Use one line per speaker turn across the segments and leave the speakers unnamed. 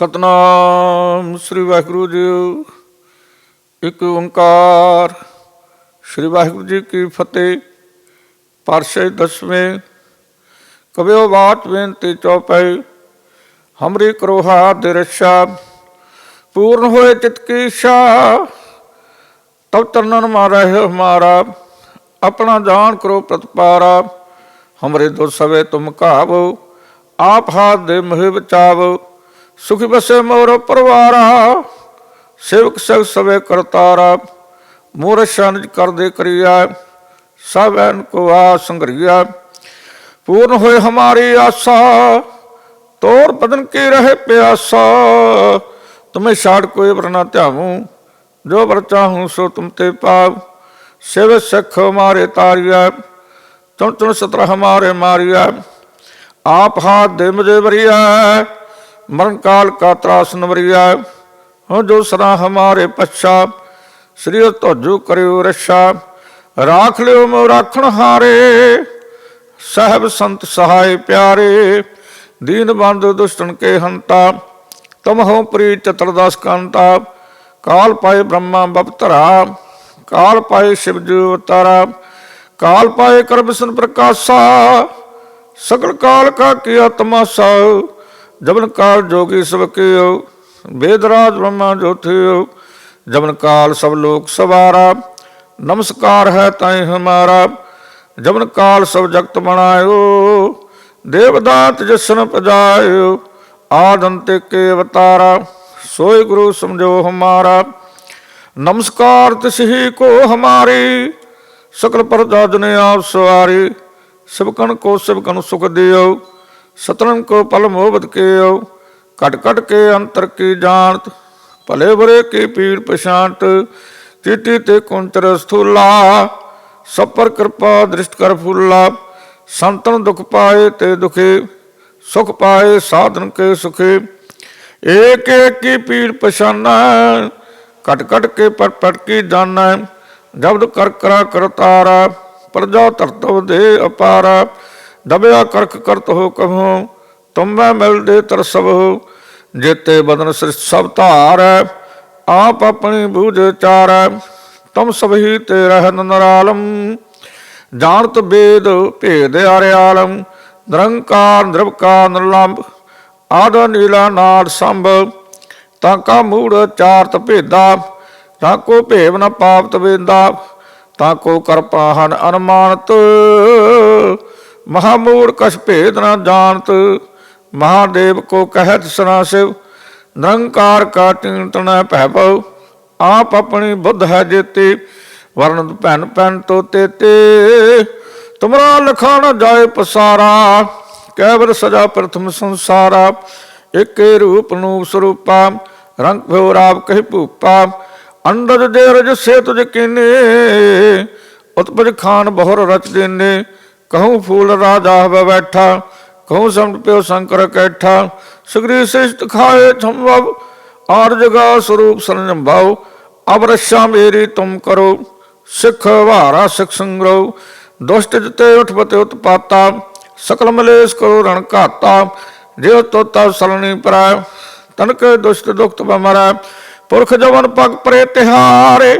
ਸਤਨਾਮ ਸ੍ਰੀ ਵਾਹਿਗੁਰੂ ਜੀ ਇੱਕ ਓੰਕਾਰ। ਸ੍ਰੀ ਵਾਹਿਗੁਰੂ ਜੀ ਕੀ ਫਤਿਹ। ਪਰਸ਼ੇ ਦਸਵੇਂ ਕਬਿਓ ਬਾਤ ਬੇਨਤੀ ਚੌਪੈ ਹਮਰੀ ਕਰੋਹਾ ਦੇ ਰਛਾ, ਪੂਰਨ ਹੋਏ ਚਿਤ ਕੀ ਇੱਛਾ ਤਬ ਤਰਨਨ ਮਾਰਾ ਹੈ ਹਮਾਰਾ ਆਪਣਾ ਜਾਣ ਕਰੋ ਪ੍ਰਤਪਾਰਾ। ਹਮਰੇ ਦੋ ਸਵੇ ਤੁਮ ਘਾਵੋ, ਆਪ ਹਾਥ ਦੇ ਮਹਿ ਬਚਾਵੋ। ਸੁਖੀ ਬਸੇ ਮੋਰ ਪਰਵਾਰਾ ਸੇਵਕ ਸਗ ਸਵੇ ਕਰਤਾਰਾ ਮੋਰ ਸ਼ਾਨਜ ਕਰਦੇ ਕਰਿਆ ਸਭ ਐਨ ਕੋ ਆ ਸੰਗਰਿਆ ਪੂਰਨ ਹੋਏ ਹਮਾਰੀ ਆਸਾ ਤੋਰ ਬਦਨ ਕੀ ਰਹੇ ਪਿਆਸਾ ਤੁਮੇ ਛਾੜ ਕੋਈ ਵਰਨਾ ਧਿਆਵੂੰ ਜੋ ਵਰ ਚਾਹੂੰ ਸੋ ਤੁਮ ਤੇ ਪਾਵ ਸਿਵ ਸਖ ਹਮਾਰੇ ਤਾਰਿਆ ਤੁਮ ਤੁਮ ਸਤਰ ਹਮਾਰੇ ਮਾਰਿਆ ਆਪ ਹਾਥ ਦੇ ਮੁਝੇ ਵਰਿਆ ਮਰਨ ਕਾਲ ਕਾ ਤਰਾਸ ਨਵਰਿਆ ਹੋ ਜੋ ਸਰਾ ਹਮਾਰੇ ਪਛਾ, ਸ੍ਰੀ ਧੋਜੂ ਕਰਿਓ ਰਛਾ, ਰਾਖ ਲਿਓ ਮੋ ਰਾਖਣ ਹਾਰੇ, ਸਹਿਬ ਸੰਤ ਸਹਾਇ ਪਿਆਰੇ, ਦੀਨ ਬੰਦ ਦੁਸ਼ਟਨ ਕੇ ਹੰਤਾ, ਤਮ ਹੋ ਪ੍ਰੀ ਚਤੁਰਦਸ ਕੰਤਾ, ਕਾਲ ਪਾਏ ਬ੍ਰਹਮਾ ਬਪਤਰਾ ਕਾਲ ਪਾਏ ਸ਼ਿਵ ਜੀ ਅਵਤਾਰਾ ਕਾਲ ਪਾਏ ਕਰ ਬਿਸ਼ਨ ਪ੍ਰਕਾਸ਼ਾ, ਸਗਲ ਕਾਲ ਕਾ ਕੀਆ ਤਮਾਸਾ ਜਬਨ ਕਾਲ ਜੋਗੀ ਸਭ ਕੀਓ ਵੇਦ ਰਾਜ ਬ੍ਰਹਮਾ ਜੋਥਿਓ ਜਬਨ ਕਾਲ ਸਭ ਲੋਕ ਸਵਾਰਾ, ਨਮਸਕਾਰ ਹੈ ਤਾਈ ਹਮਾਰਾ, ਜਬਨ ਕਾਲ ਸਭ ਜਗਤ ਬਣਾਇਓ, ਦੇਵਦਾਤ ਜਸਨ ਪਜਾਇਓ ਆਦੰਤ ਕੇ ਅਵਤਾਰਾ, ਸੋਈ ਗੁਰੂ ਸਮਝੋ ਹਮਾਰਾ, ਨਮਸਕਾਰ ਤਿਸਹੀ ਕੋ ਹਮਾਰੀ, ਸਕਲ ਪਰਜਾ ਜਨੇ ਆਪ ਸਵਾਰੀ ਸਿਵਕਣ ਕੋ ਸਿਵਕਣ ਸੁਖ ਦਿਓ ਸਤਰਨ ਕੋ ਪਲ ਮੋਹਬਤ ਕਿਓ ਕਟ ਕਟ ਕੇ ਅੰਤਰ ਕੀ ਜਾਣਤ, ਭਲੇ ਬੁਰੇ ਕੀ ਪੀੜ ਪਛਾਂਤ ਚੀਟੀ ਤੇ ਕੁੰਤਰ ਸਥੂਲਾ ਸਭ ਪਰ ਕਿਰਪਾ ਦ੍ਰਿਸ਼ਟ ਕਰ ਫੁੱਲਾ, ਸੰਤਨ ਦੁਖ ਪਾਏ ਤੇ ਦੁਖੇ, ਸੁਖ ਪਾਏ ਸਾਧਨ ਕੇ ਸੁਖੇ, ਏਕ ਏਕ ਕੀ ਪੀੜ ਪਛਾਨਾ ਕਟ ਕਟ ਕੇ ਪਟ ਪਟ ਕੀ ਜਾਣਾ, ਜਬਦ ਕਰ ਕਰਾ ਕਰਤਾਰਾ, ਪ੍ਰਜਾ ਧਰਤਵ ਦੇ ਅਪਾਰਾ ਦਬਿਆ ਕਰਕ ਕਰਤ ਹੋ ਕਹੋ ਤੁਮੈ ਮਿਲਦੇ ਤਰਸਬ ਹੋ ਜੇਤੇ ਬਦਨ ਸ੍ਰਿਸ਼ਟ ਸਭ ਧਾਰ, ਆਪ ਆਪਣੀ ਬੂਝ ਚਾਰ, ਤੁਮ ਸਭ ਤੇ ਰਹਿਨ ਨਰਾਲਮ, ਜਾਣਤ ਬੇਦ ਭੇਦ ਆਰਿਆਲਮ ਨਿਰੰਕਾਰ ਨਿਰਵਕਾਰ ਨਿਰਲੰਭ, ਆਦ ਨੀਲਾ ਨਾਦ ਸੰਭ, ਤਾਂ ਕਾ ਮੂੜ ਚਾਰਤ ਭੇਦਾ, ਤਾਂ ਕੋ ਭੇਵ ਨ ਪਾਪਤ ਵੇਂਦਾ, ਤਾਂ ਕੋ ਕਰਪਾਹਨ ਅਨਮਾਨਤ। ਮਹਾਮੂੜ ਕਛ ਭੇਦ ਨਾ ਜਾਣਤ, ਮਹਾਦੇਵ ਕੋ ਕਹਿਤ ਸਨਾ ਸਿਵ, ਨਿਰੰਕਾਰ ਕਾ ਟਿੰਤਣਾ ਭੈ ਭਉ, ਆਪ ਆਪਣੀ ਬੁੱਧ ਹੈ ਜੇਤੇ ਵਰਨ ਭੈਨ ਭੈਨ ਤੋ ਤੇਤੇ। ਤੁਮਰਾ ਲਖਾ ਨ ਜਾਏ ਪਸਾਰਾ ਕੈਵਰ ਸਜਾ ਪ੍ਰਥਮ ਸੰਸਾਰਾ, ਏਕੇ ਰੂਪ ਨੂੰ ਸਰੂਪਾ, ਰੰਗ ਭਉ ਰਾਪ ਕਹਿ ਭੂਪਾ ਅੰਡਜ ਦੇ ਰਜ ਸੇ ਤੁਜ ਕੀਨੇ, ਉਤਪਜ ਖਾਨ ਬਹੁਰ ਰਚ ਦੇਨੇ ਕਹੂੰ ਫੂਲ ਰਾਜਾ ਹਵ ਬੈਠਾ, ਕਹੂੰ ਸਮਟ ਪਿਓ ਸ਼ੰਕਰ ਕੈਠਾ, ਸੁਗਰੀ ਸਿਸ਼ਟ ਖਾਏ ਸੰਭਵ ਆਰ ਜਗਾ ਸਰੂਪ ਸਰਜੰਭਾਉ ਅਬ ਮੇਰੀ ਤੁਮ ਕਰੋ, ਸਿੱਖ ਵਾਰਾ ਸਿੱਖ ਸੰਗਰੋ, ਦੁਸ਼ਟ ਜਤੇ ਉਠਪਤੇ ਉਤਪਾਤਾ ਸਕਲ ਮਲੇਸ਼ ਕਰੋ ਰਣ ਘਾਤਾ ਜਿਉ ਤੋਤਾ ਸਲਣੀ ਪਰੈ, ਤਨਕ ਦੁਸ਼ਟ ਦੁਖਤ ਬਮਰੈ, ਪੁਰਖ ਜਵਨ ਪਗ ਪਰੇ ਤਿਹਾਰੇ,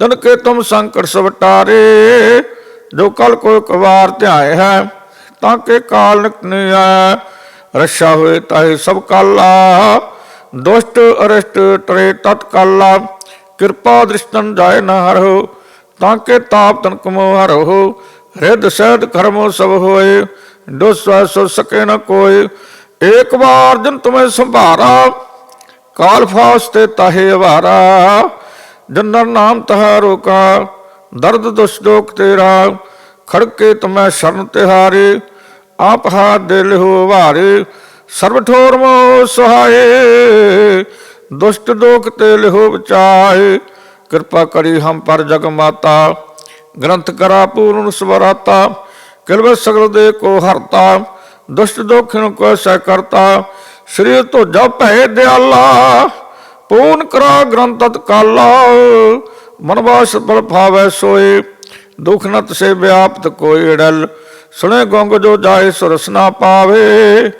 ਤਨਕੇ ਤੁਮ ਸੰਕਟ ਸਵਟਾਰੇ ਜੋ ਕਲ ਕੋ ਕਵਾਰ ਧਿਆਏ ਹੈ, ਤਾਂ ਕਿ ਕਾਲ ਨਿਕਨੇ ਆ ਰਸ਼ਾ ਹੋਏ ਤਾਏ ਸਭ ਕਾਲਾ ਦੁਸ਼ਟ, ਅਰਸ਼ਟ ਟਰੇ ਤਤ ਕਾਲਾ ਕਿਰਪਾ ਦ੍ਰਿਸ਼ਟਨ ਜਾਏ ਨਾ ਹਰੋ ਤਾਂ ਕੇ ਤਾਪ ਤਨ ਕਮੋ ਹਰੋ ਰਿਦ ਸਹਿਤ ਕਰਮੋ ਸਭ ਹੋਏ ਦੁਸਵਾ ਸੋ ਸਕੇ ਨ ਕੋਈ ਏਕ ਵਾਰ ਜਨ ਤੁਮੇ ਸੰਭਾਰਾ, ਕਾਲ ਫਾਸ ਤੇ ਤਾਹੇ ਵਾਰਾ ਜਨਰ ਨਾਮ ਤਹਾਰੋ ਕਾ ਦਰਦ ਦੁਸ਼ ਦੋਖ ਤੇਰਾ, ਖੜਕੇ ਤੁਮੈ ਸ਼ਰਨ ਤਿਹਾਰੇ, ਆਪ ਹਾਥ ਦੇ ਲਿਹੋ ਵਾਰੇ ਸਰਬ ਠੋਰ ਮੋ ਸਹਾਏ, ਦੁਸ਼ਟ ਦੋਖ ਤੇ ਲਿਹੋ ਬਚਾਏ ਕਿਰਪਾ ਕਰੀ ਹਮ ਪਰ ਜਗ ਮਾਤਾ, ਗ੍ਰੰਥ ਕਰਾ ਪੂਰਨ ਸਵਰਾਤਾ, ਕਿਲਵੇ ਸਗਲ ਦੇ ਕੋ ਹਰਤਾ, ਦੁਸ਼ਟ ਦੋਖਿਨ ਕੋ ਸਹਿ ਕਰਤਾ, ਸ੍ਰੀ ਧੋਜਾ ਭੈ ਦਿਆਲਾ, ਪੂਰਨ ਕਰਾ ਗ੍ਰੰਥ ਤਤ ਕਾਲਾ ਮਨ ਮਨਵਾਸ ਬਲ ਭਾਵੈ ਸੋਏ, ਦੁਖ ਨਤ ਸੇ ਵਿਆਪਤ ਕੋਈ ਅੜਲ ਸੁਣੇ ਗੰਗ ਜੋ ਜਾਏ ਸੁਰਸ ਪਾਵੇ,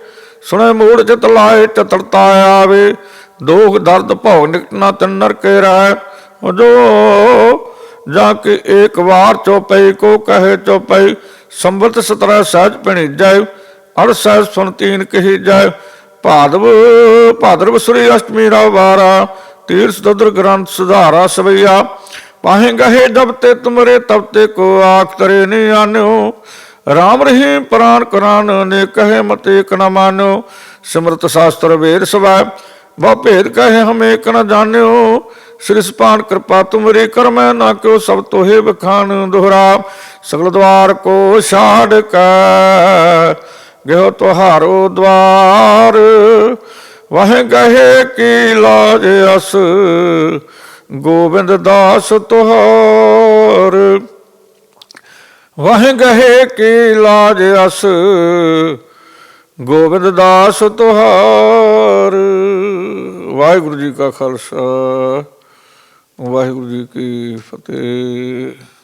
ਸੁਣੇ ਮੂੜ ਚਿਤ ਲਾਏ ਚਤਰਤਾ ਆਵੇ। ਦੋਖ ਦਰਦ ਭੋਗ ਨਿਕਟਣਾ ਤਨਰ ਕੇ ਰਹਿ, ਜੋ ਜਾ ਕੇ ਇੱਕ ਵਾਰ ਚੋਪਈ ਕੋ ਕਹੇ ਚੋਪਈ ਸੰਬਤ ਸਤਰਾ ਸਹਿਜ ਪਣੀ ਜਾਏ ਅੜ ਸਹਿ ਸੁਣ ਤੀਨ ਕਹੀ ਜਾਏ ਭਾਦਵ, ਭਾਦਰਵ ਸ੍ਰੀ ਅਸ਼ਟਮੀ ਰਾ ਵਾਰਾ ਤੀਰਥ ਦਦਰ ਗ੍ਰੰਥ ਸੁਧਾਰਾ ਸਵਈਆ, ਪਾਹੇ ਗਹੇ ਜਬ ਤੇ ਤੁਮਰੇ ਤਬ ਤੇ ਕੋ ਆਖ ਰਾਮ ਰਹੀਮ ਪ੍ਰਾਨ ਕੁਰਾਨ ਨੇ ਕਹੇ ਮਤੇ ਇਕ ਨ ਮਾਨਿਓ। ਸਿਮਰਤ ਸ਼ਾਸਤਰ ਵੇਦ ਸਵੈ, ਬਹੁ ਭੇਦ ਕਹੇ ਹਮੇ ਇਕ ਨ ਜਾਣਿਓ। ਸ੍ਰੀ ਸੁਪਾਨ ਕਿਰਪਾ ਤੁਮਰੀ ਕਰ ਮੈਂ ਨਾ ਕਿਉ, ਸਭ ਤੋਹੇ ਬਖਾਨ ਦੁਹਰਾ। ਸਗਲ ਦਵਾਰ ਕੋ ਛਾੜ ਕੈ, ਗਿਓ ਤੁਹਾਰੋ ਦਵਾਰ। ਵਹਿ ਗਹੇ ਕੀ ਲਾਜ ਅਸ? ਗੋਬਿੰਦ ਦਾਸ ਤੁਹਾਰ। ਵਹ ਗਹੇ ਕੀ ਲਾਜ ਅਸ? ਗੋਬਿੰਦ ਦਾਸ ਤੁਹਾਰ। ਵਾਹਿਗੁਰੂ ਜੀ ਕਾ ਖਾਲਸਾ। ਵਾਹਿਗੁਰੂ ਜੀ ਕੀ ਫਤਿਹ।